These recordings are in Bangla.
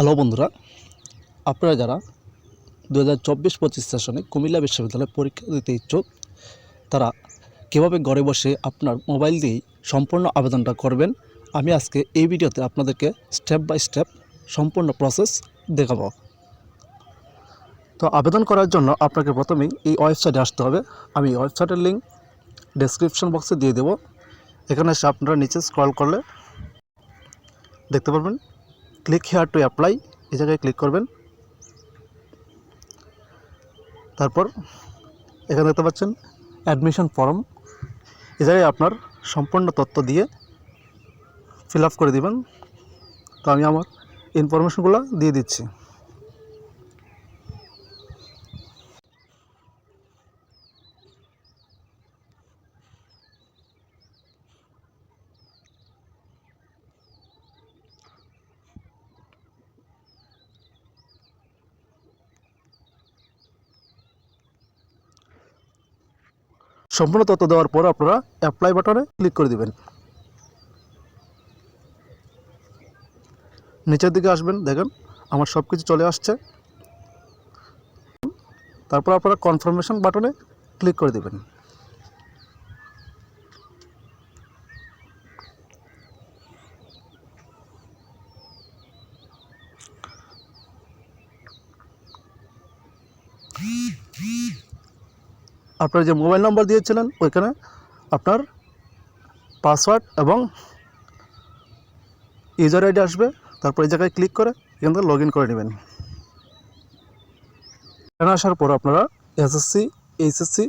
হ্যালো বন্ধুরা, আপনারা যারা দু হাজার চব্বিশ পঁচিশ সেশনে কুমিল্লা বিশ্ববিদ্যালয়ে পরীক্ষা দিতে ইচ্ছুক, তারা কীভাবে ঘরে বসে আপনার মোবাইল দিয়েই সম্পূর্ণ আবেদনটা করবেন, আমি আজকে এই ভিডিওতে আপনাদেরকে স্টেপ বাই স্টেপ সম্পূর্ণ প্রসেস দেখাবো। তো আবেদন করার জন্য আপনাকে প্রথমেই এই ওয়েবসাইটে আসতে হবে। আমি ওয়েবসাইটের লিঙ্ক ডেসক্রিপশন বক্সে দিয়ে দেবো। এখানে এসে আপনারা নিচে স্ক্রল করলে দেখতে পারবেন। ক্লিক হেয়ার টু অ্যাপ্লাই এই জায়গায় ক্লিক করবেন। তারপর এখানে দেখতে পাচ্ছেন অ্যাডমিশন ফর্ম এই জায়গায় আপনার সম্পূর্ণ তথ্য দিয়ে ফিল করে দিবেন। তো আমি আমার ইনফরমেশনগুলো দিয়ে দিচ্ছি। সম্পূর্ণ তথ্য দেওয়ার পর আপনারা অ্যাপ্লাই বাটনে ক্লিক করে দেবেন। নিচের দিকে আসবেন, দেখেন, আমার সব কিছু চলে আসছে। তারপর আপনারা কনফার্মেশন বাটনে ক্লিক করে দিবেন। আপনার যে মোবাইল নাম্বার দিয়েছিলেন ওইখানে আপনার পাসওয়ার্ড এবং ইউজার আইডি আসবে, তারপর এই জায়গায় ক্লিক করে এখান থেকে লগ করে নেবেন। এখানে আসার পর আপনারা এসএসসি এইচএসসি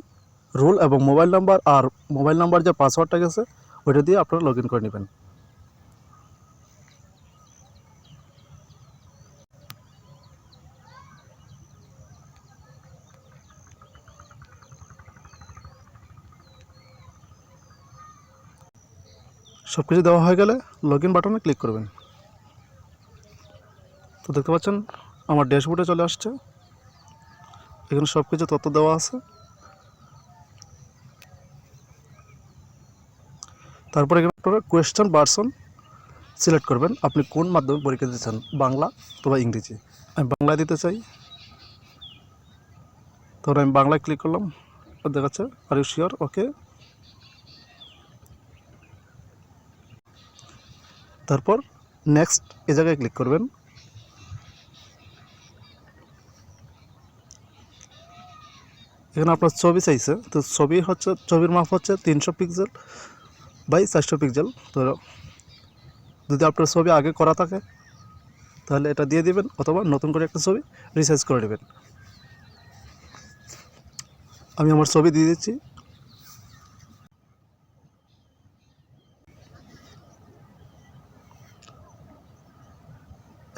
রুল এবং মোবাইল নাম্বার আর মোবাইল নাম্বার যে পাসওয়ার্ডটা গেছে, ওইটা দিয়ে আপনারা লগ করে নেবেন। সব কিছু দেওয়া হয়ে গেলে লগ ইন বাটনে ক্লিক করবেন। তো দেখতে পাচ্ছেন, আমার ড্যাশবোর্ডে চলে আসছে। এখানে সব কিছু তথ্য দেওয়া আছে। তারপরে এখানে আপনারা কোয়েশ্চেন পার্সন সিলেক্ট করবেন, আপনি কোন মাধ্যমে পরীক্ষা দিতে চান বাংলা অথবা ইংরেজি। আমি বাংলায় দিতে চাই। তারপরে আমি বাংলায় ক্লিক করলাম দেখাচ্ছে আর ইউ শিওর ওকে তারপর নেক্সট এ জায়গায় ক্লিক করবেন। এখানে আপনার ছবি চাইছে, তো ছবি হচ্ছে, ছবির মাপ হচ্ছে তিনশো পিক্সেল বাই চারশো পিক্সেল তো যদি আপনার ছবি আগে করা থাকে, তাহলে এটা দিয়ে দিবেন, অথবা নতুন করে একটা ছবি রিসার্চ করে নেবেন। আমি আমার ছবি দিয়ে দিচ্ছি।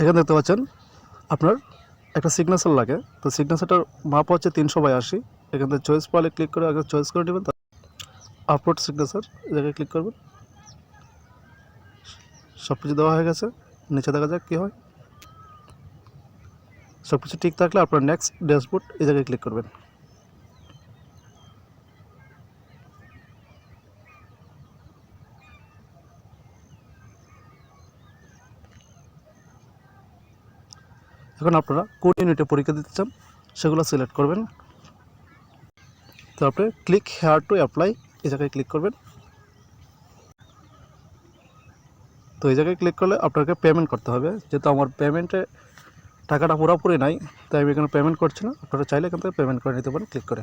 এখানে দেখতে পাচ্ছেন, আপনার একটা সিগনেচার লাগে। তো সিগনেচারটার মাপ হচ্ছে তিনশো বাই আশি এখান থেকে চয়েস পালে ক্লিক করে আগে চয়েস করে নেবেন আপলোড সিগনেচার জায়গায় ক্লিক করবেন। সব কিছু দেওয়া হয়ে গেছে, নিচে দেখা যাক কী হয়। সব কিছু ঠিক থাকলে আপনার নেক্সট ড্যাশবোর্ড এই জায়গায় ক্লিক করবেন। এখন আপনারা কোন ইউনিটে পরীক্ষা দিতে চান, সেগুলো সিলেক্ট করবেন। তারপরে ক্লিক হেয়ার টু অ্যাপ্লাই এই জায়গায় ক্লিক করবেন। তো এই জায়গায় ক্লিক করলে আপনাকে পেমেন্ট করতে হবে। যেহেতু আমার পেমেন্টে টাকাটা পুরোপুরি নাই, তাই আমি এখানে পেমেন্ট করছি না। আপনারা চাইলে এখান থেকে পেমেন্ট করে নিতে পারেন ক্লিক করে।